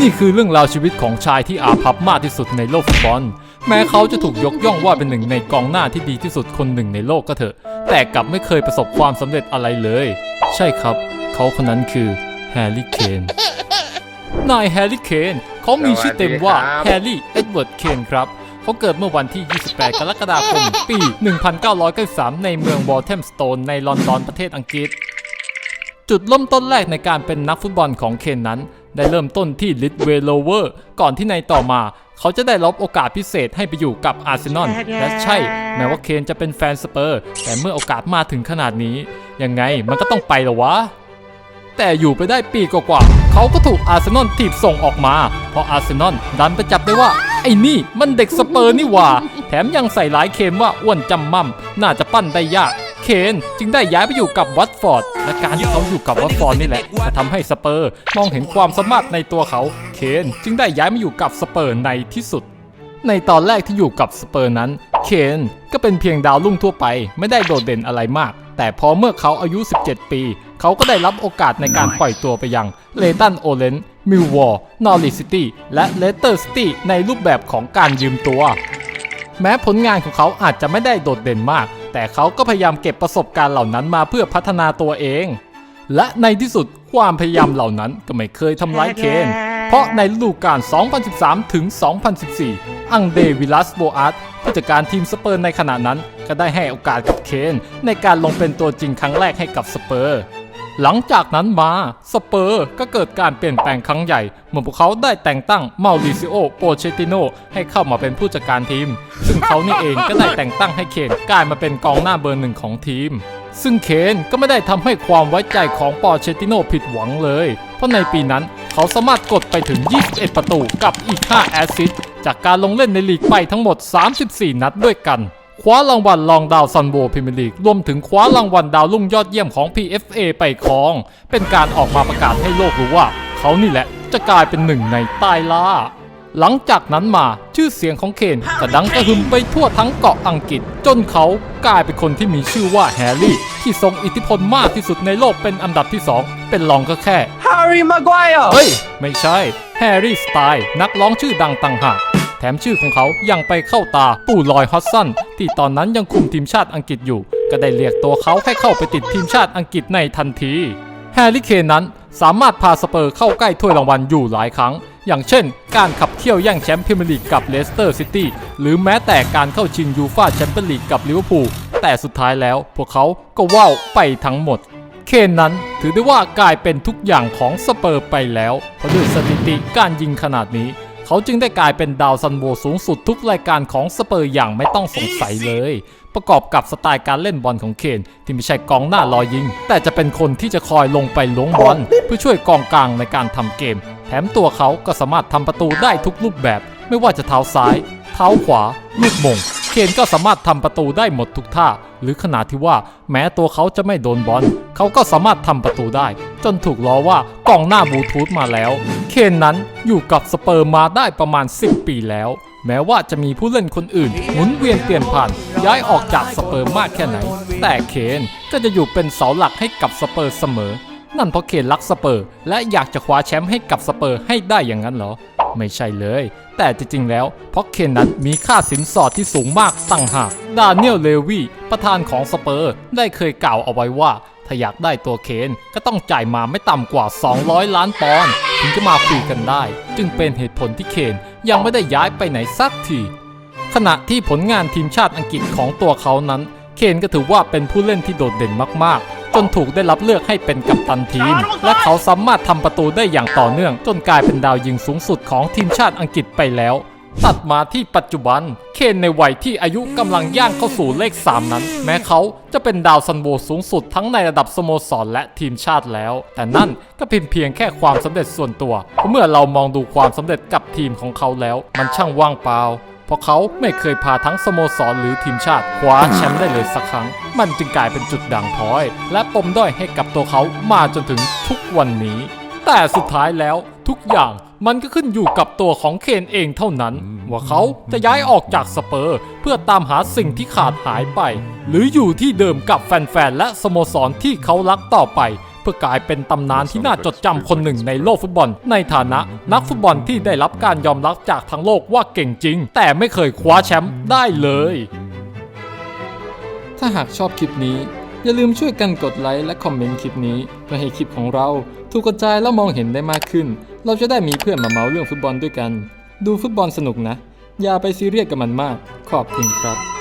นี่คือเรื่องราวชีวิตของชายที่อาภัพมากที่สุดในโลกฟุตบอล แม้เขาจะถูกยกย่องว่าเป็นหนึ่งในกองหน้าที่ดีที่สุดคนหนึ่งในโลกก็เถอะ แต่กลับไม่เคยประสบความสำเร็จอะไรเลย ใช่ครับ เขาคนนั้นคือแฮร์รี่เคน นายแฮร์รี่เคนเขามีชื่อเต็มว่าสวัสดีครับแฮร์รี่เอ็ดเวิร์ดเคนครับเขาเกิดเมื่อวันที่ 28 กรกฎาคม ปี 1993 ในเมืองวอลเทมสโตน ในลอนดอนประเทศอังกฤษ จุดเริ่มต้นแรกในการเป็นนักฟุตบอลของเคนนั้น ได้เริ่มต้นที่ลิดเวโลเวอร์ก่อนที่ในต่อมา เขาจะได้รับโอกาสพิเศษให้ไปอยู่กับอาร์เซนอลและใช่ แม้ว่าเคนจะเป็นแฟนสเปอร์ แต่เมื่อโอกาสมาถึงขนาดนี้ ยังไงมันก็ต้องไปเหรอวะ แต่อยู่ไปได้ปีกว่าๆเขาก็ถูกอาร์เซนอลถีบส่งออกมา เพราะอาร์เซนอลดันไปจับได้ว่าไอ้นี่มันเด็กสเปอร์นี่หว่า แถมยังใส่ร้ายเคนว่าอ้วนจำมั่มน่าจะปั้นได้ยาก เคนจึงได้ย้ายไปอยู่กับวัตฟอร์ดและการที่เขาอยู่กับวัตฟอร์ดนี่แหละจะทำให้สเปอร์มองเห็นความสามารถในตัวเขา เคนจึงได้ย้ายมาอยู่กับสเปอร์ในที่สุด ในตอนแรกที่อยู่กับสเปอร์นั้น เคนก็เป็นเพียงดาวรุ่งทั่วไป ไม่ได้โดดเด่นอะไรมาก แต่พอเมื่อเขาอายุ 17 ปี เขาก็ได้รับโอกาสในการปล่อยตัวไปยังเลตันโอเลนมิลวอร์นอริซิตี้และเลสเตอร์ซิตี้ในรูปแบบของการยืมตัว แม้ผลงานของเขาอาจจะไม่ได้โดดเด่นมากแต่เขาก็พยายามเก็บประสบการณ์เหล่านั้นมาเพื่อพัฒนาตัวเอง และในที่สุดความพยายามเหล่านั้นก็ไม่เคยทำร้ายเคน เพราะในฤดูกาล 2013 ถึง 2014 อังเดวิลัสโบอาร์ตผู้จัดการทีมสเปอร์ในขณะนั้น ก็ได้ให้โอกาสกับเคนในการลงเป็นตัวจริงครั้งแรกให้กับสเปอร์ หลังจากนั้นมาสเปอร์ก็เกิดการเปลี่ยนแปลงครั้งใหญ่ เมื่อพวกเขาได้แต่งตั้งมาริซิโอโปเชติโนให้เข้ามาเป็นผู้จัดการทีม ซึ่งเขานี่เองก็ได้แต่งตั้งให้เคนกลายมาเป็นกองหน้าเบอร์หนึ่งของทีม ซึ่งเคนก็ไม่ได้ทำให้ความไว้ใจของปอเชติโนผิดหวังเลย เพราะในปีนั้นเขาสามารถกดไปถึง 21 ประตูกับอีก 5 แอสซิสต์จากการลงเล่นในลีกไปทั้งหมด 34 นัดด้วยกัน คว้ารางวัลรองดาวซันโบพรีเมียร์ลีก รวมถึงคว้ารางวัลดาวรุ่งยอดเยี่ยมของ PFA ไปครอง เป็นการออกมาประกาศให้โลกรู้ว่า เขานี่แหละจะกลายเป็นหนึ่งในใต้ล่า หลังจากนั้นมาชื่อเสียงของเคนก็ดังกระหึ่มไปทั่วทั้งเกาะอังกฤษ จนเขากลายเป็นคนที่มีชื่อว่าแฮร์รี่ ที่ทรงอิทธิพลมากที่สุดในโลกเป็นอันดับที่ 2 เป็นรองก็แค่ Harry Maguire เฮ้ย ไม่ใช่แฮร์รี่สไตล์นักร้องชื่อดังต่างหาก แถมชื่อของเขายังไปเข้าตาปู่ลอยฮอสซันที่ตอนนั้นยังคุมทีมชาติอังกฤษอยู่ ก็ได้เรียกตัวเขาให้เข้าไปติดทีมชาติอังกฤษในทันที แฮร์รี่เคนนั้นสามารถพาสเปอร์เข้าใกล้ถ้วยรางวัลอยู่หลายครั้ง อย่างเช่น การขับเคี่ยวแย่งแชมป์พรีเมียร์ลีกกับเลสเตอร์ซิตี้หรือแม้แต่การเข้าชิงยูฟ่าแชมเปี้ยนลีกกับลิเวอร์พูลแต่สุดท้ายแล้วพวกเขาก็ว่าวไปทั้งหมดเคนนั้นถือได้ว่ากลายเป็นทุกอย่างของสเปอร์ไปแล้ว เพราะด้วยสถิติการยิงขนาดนี้ เขาจึงได้กลายเป็นดาวซันโวสูงสุดทุกรายการของสเปอร์อย่างไม่ต้องสงสัยเลย ประกอบกับสไตล์การเล่นบอลของเคนที่ไม่ใช่กองหน้ารอยิง แต่จะเป็นคนที่จะคอยลงไปล้วงบอลเพื่อช่วยกองกลางในการทำเกม แถมตัวเขาก็สามารถทำประตูได้ทุกรูปแบบ ไม่ว่าจะเท้าซ้าย เท้าขวา ลูกมง เคนก็สามารถทำประตูได้หมดทุกท่า หรือขนาดที่ว่าแม้ตัวเขาจะไม่โดนบอลเขาก็สามารถทำประตูได้ จนถูกล้อว่ากองหน้าบลูทูธมาแล้ว เคนนั้นอยู่กับสเปอร์มาได้ประมาณ 10 ปีแล้วแม้ว่าจะมีผู้เล่นคนอื่น หมุนเวียนเปลี่ยนผ่าน ย้ายออกจากสเปอร์มากแค่ไหน แต่เคนก็จะอยู่เป็นเสาหลักให้กับสเปอร์เสมอ นั่นเพราะเคนรักสเปอร์ และอยากจะคว้าแชมป์ให้กับสเปอร์ให้ได้อย่างนั้นเหรอ ไม่ใช่เลย แต่จริงๆแล้ว เพราะเคนนั้นมีค่าสินสอดที่สูงมากต่างหากดานิเอลเลวีประธานของสเปอร์ ได้เคยกล่าวเอาไว้ว่า ถ้าอยากได้ตัวเคนก็ต้องจ่ายมาไม่ต่ำกว่า 200 ล้านปอนด์ถึงจะมาคุยกันได้ จึงเป็นเหตุผลที่เคนยังไม่ได้ย้ายไปไหนสักทีขณะที่ผลงานทีมชาติอังกฤษของตัวเขานั้น เคนก็ถือว่าเป็นผู้เล่นที่โดดเด่นมากๆ จนถูกได้รับเลือกให้เป็นกัปตันทีม และเขาสามารถทำประตูได้อย่างต่อเนื่อง จนกลายเป็นดาวยิงสูงสุดของทีมชาติอังกฤษไปแล้ว ตัดมาที่ปัจจุบัน เคนในวัยที่อายุกำลังย่างเข้าสู่เลข 3 นั้น แม้เขาจะเป็นดาวซันโวสูงสุดทั้งในระดับสโมสรและทีมชาติแล้ว แต่นั่นก็เป็นเพียงแค่ความสำเร็จส่วนตัวเพราะเมื่อเรามองดูความสำเร็จกับทีมของเขาแล้ว มันช่างว่างเปล่า เพราะเขาไม่เคยพาทั้งสโมสรหรือทีมชาติคว้าแชมป์ได้เลยสักครั้ง มันจึงกลายเป็นจุดด่างพร้อย และปมด้อยให้กับตัวเขามาจนถึงทุกวันนี้ แต่สุดท้ายแล้วทุกอย่างมันก็ขึ้นอยู่กับตัวของเคนเองเท่านั้น ว่าเขาจะย้ายออกจากสเปอร์ เพื่อตามหาสิ่งที่ขาดหายไป หรืออยู่ที่เดิมกับแฟนๆ และสโมสรที่เขารักต่อไป เพื่อกลายเป็นตำนานที่น่าจดจำคนหนึ่งในโลกฟุตบอล ในฐานะนักฟุตบอลที่ได้รับการยอมรับจากทั้งโลกว่าเก่งจริง แต่ไม่เคยคว้าแชมป์ได้เลย ถ้าหากชอบคลิปนี้ อย่าลืมช่วยกันกดไลค์และคอมเมนต์คลิปนี้เพื่อให้คลิปของเราถูกกระจายและมองเห็นได้มากขึ้น เราจะได้มีเพื่อนมาเมาเรื่องฟุตบอลด้วยกัน ดูฟุตบอลสนุกนะ อย่าไปซีเรียสกับมันมาก ขอบคุณครับ